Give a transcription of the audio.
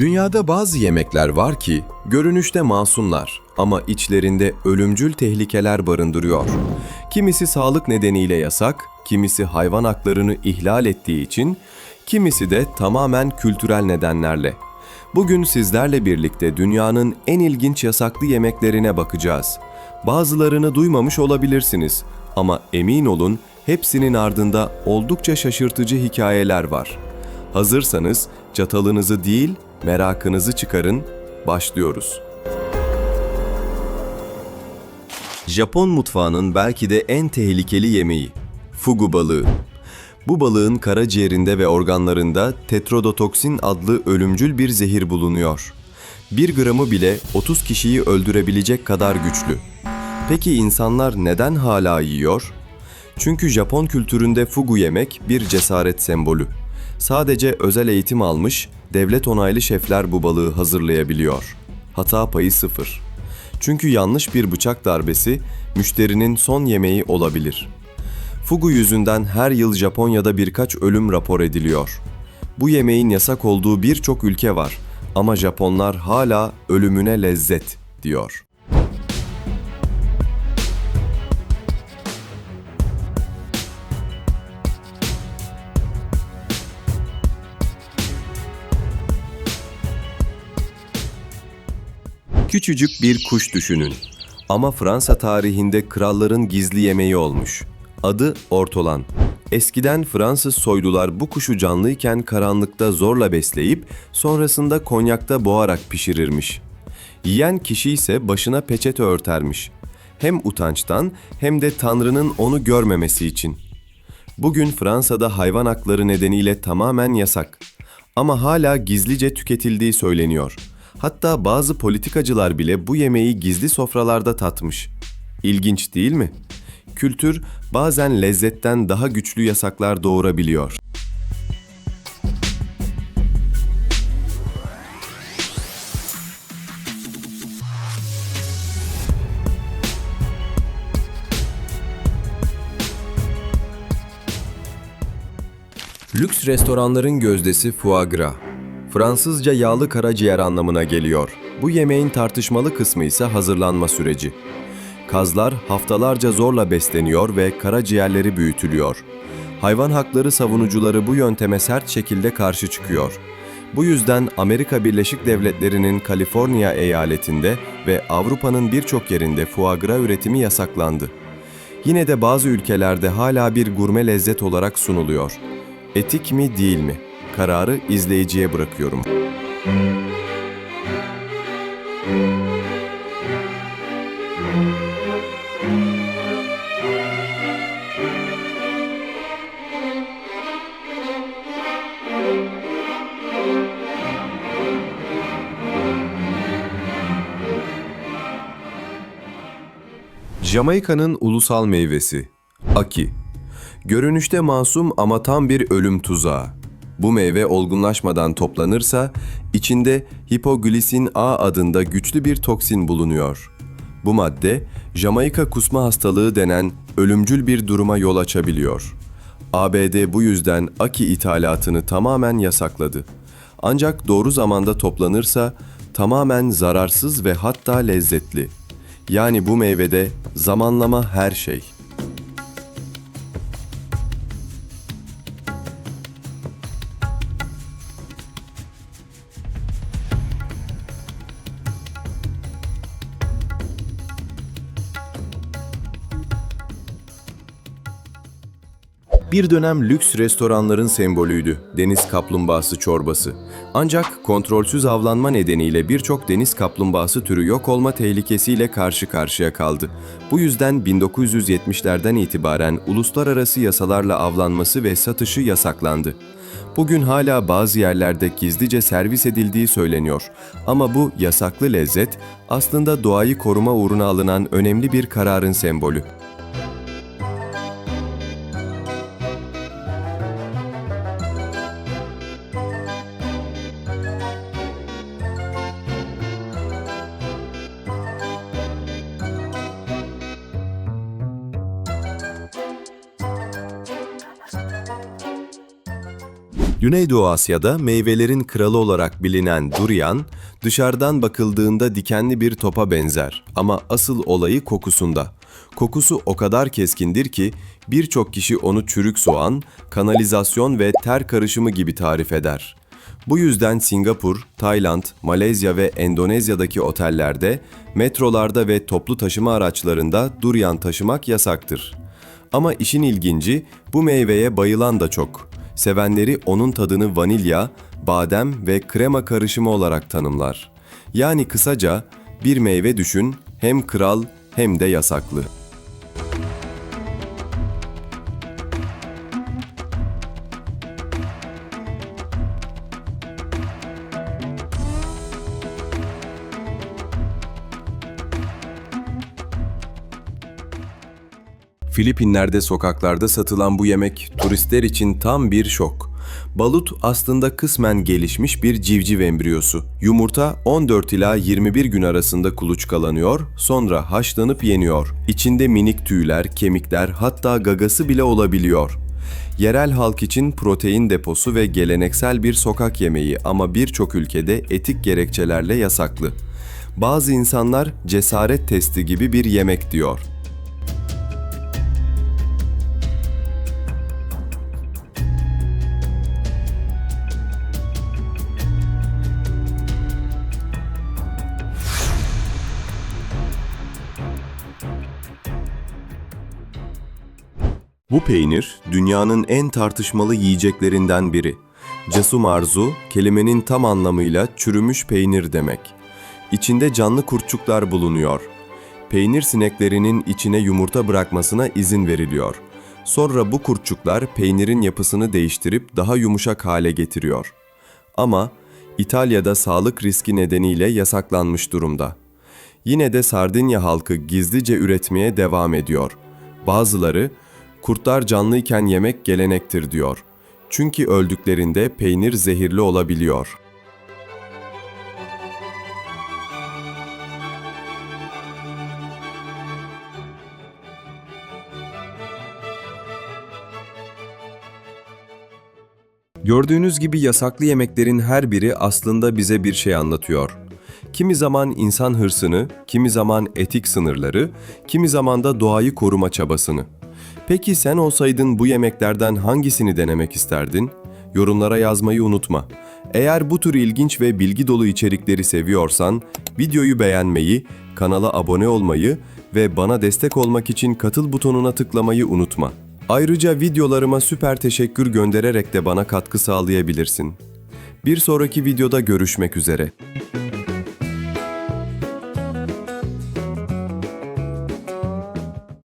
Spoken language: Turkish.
Dünyada bazı yemekler var ki görünüşte masumlar ama içlerinde ölümcül tehlikeler barındırıyor. Kimisi sağlık nedeniyle yasak, kimisi hayvan haklarını ihlal ettiği için, kimisi de tamamen kültürel nedenlerle. Bugün sizlerle birlikte dünyanın en ilginç yasaklı yemeklerine bakacağız. Bazılarını duymamış olabilirsiniz ama emin olun hepsinin ardında oldukça şaşırtıcı hikayeler var. Hazırsanız çatalınızı değil, merakınızı çıkarın, başlıyoruz. Japon mutfağının belki de en tehlikeli yemeği, fugu balığı. Bu balığın karaciğerinde ve organlarında tetrodotoksin adlı ölümcül bir zehir bulunuyor. 1 gramı bile 30 kişiyi öldürebilecek kadar güçlü. Peki insanlar neden hala yiyor? Çünkü Japon kültüründe fugu yemek bir cesaret sembolü. Sadece özel eğitim almış, devlet onaylı şefler bu balığı hazırlayabiliyor. Hata payı sıfır. Çünkü yanlış bir bıçak darbesi müşterinin son yemeği olabilir. Fugu yüzünden her yıl Japonya'da birkaç ölüm rapor ediliyor. Bu yemeğin yasak olduğu birçok ülke var ama Japonlar hala ölümüne lezzet diyor. Küçücük bir kuş düşünün. Ama Fransa tarihinde kralların gizli yemeği olmuş. Adı ortolan. Eskiden Fransız soylular bu kuşu canlıyken karanlıkta zorla besleyip sonrasında konyakta boğarak pişirirmiş. Yiyen kişi ise başına peçete örtermiş. Hem utançtan hem de Tanrı'nın onu görmemesi için. Bugün Fransa'da hayvan hakları nedeniyle tamamen yasak. Ama hala gizlice tüketildiği söyleniyor. Hatta bazı politikacılar bile bu yemeği gizli sofralarda tatmış. İlginç değil mi? Kültür bazen lezzetten daha güçlü yasaklar doğurabiliyor. Lüks restoranların gözdesi foie gras. Fransızca yağlı karaciğer anlamına geliyor. Bu yemeğin tartışmalı kısmı ise hazırlanma süreci. Kazlar haftalarca zorla besleniyor ve karaciğerleri büyütülüyor. Hayvan hakları savunucuları bu yönteme sert şekilde karşı çıkıyor. Bu yüzden Amerika Birleşik Devletleri'nin Kaliforniya eyaletinde ve Avrupa'nın birçok yerinde foie gras üretimi yasaklandı. Yine de bazı ülkelerde hala bir gurme lezzet olarak sunuluyor. Etik mi değil mi? Kararı izleyiciye bırakıyorum. Jamaika'nın ulusal meyvesi Aki. Görünüşte masum ama tam bir ölüm tuzağı. Bu meyve olgunlaşmadan toplanırsa içinde hipoglisin A adında güçlü bir toksin bulunuyor. Bu madde Jamaika kusma hastalığı denen ölümcül bir duruma yol açabiliyor. ABD bu yüzden Aki ithalatını tamamen yasakladı. Ancak doğru zamanda toplanırsa tamamen zararsız ve hatta lezzetli. Yani bu meyvede zamanlama her şey. Bir dönem lüks restoranların sembolüydü deniz kaplumbağası çorbası. Ancak kontrolsüz avlanma nedeniyle birçok deniz kaplumbağası türü yok olma tehlikesiyle karşı karşıya kaldı. Bu yüzden 1970'lerden itibaren uluslararası yasalarla avlanması ve satışı yasaklandı. Bugün hala bazı yerlerde gizlice servis edildiği söyleniyor. Ama bu yasaklı lezzet aslında doğayı koruma uğruna alınan önemli bir kararın sembolü. Güneydoğu Asya'da meyvelerin kralı olarak bilinen durian, dışarıdan bakıldığında dikenli bir topa benzer ama asıl olayı kokusunda. Kokusu o kadar keskindir ki birçok kişi onu çürük soğan, kanalizasyon ve ter karışımı gibi tarif eder. Bu yüzden Singapur, Tayland, Malezya ve Endonezya'daki otellerde, metrolarda ve toplu taşıma araçlarında durian taşımak yasaktır. Ama işin ilginci bu meyveye bayılan da çok. Sevenleri onun tadını vanilya, badem ve krema karışımı olarak tanımlar. Yani kısaca bir meyve düşün hem kral hem de yasaklı. Filipinler'de sokaklarda satılan bu yemek turistler için tam bir şok. Balut aslında kısmen gelişmiş bir civciv embriyosu. Yumurta 14 ila 21 gün arasında kuluçkalanıyor, sonra haşlanıp yeniyor. İçinde minik tüyler, kemikler hatta gagası bile olabiliyor. Yerel halk için protein deposu ve geleneksel bir sokak yemeği ama birçok ülkede etik gerekçelerle yasaklı. Bazı insanlar cesaret testi gibi bir yemek diyor. Bu peynir dünyanın en tartışmalı yiyeceklerinden biri. Casum arzu, kelimenin tam anlamıyla çürümüş peynir demek. İçinde canlı kurtçuklar bulunuyor. Peynir sineklerinin içine yumurta bırakmasına izin veriliyor. Sonra bu kurtçuklar peynirin yapısını değiştirip daha yumuşak hale getiriyor. Ama İtalya'da sağlık riski nedeniyle yasaklanmış durumda. Yine de Sardinya halkı gizlice üretmeye devam ediyor. Bazıları kurtlar canlıyken yemek gelenektir diyor. Çünkü öldüklerinde peynir zehirli olabiliyor. Gördüğünüz gibi yasaklı yemeklerin her biri aslında bize bir şey anlatıyor. Kimi zaman insan hırsını, kimi zaman etik sınırları, kimi zaman da doğayı koruma çabasını. Peki sen olsaydın bu yemeklerden hangisini denemek isterdin? Yorumlara yazmayı unutma. Eğer bu tür ilginç ve bilgi dolu içerikleri seviyorsan, videoyu beğenmeyi, kanala abone olmayı ve bana destek olmak için katıl butonuna tıklamayı unutma. Ayrıca videolarıma süper teşekkür göndererek de bana katkı sağlayabilirsin. Bir sonraki videoda görüşmek üzere.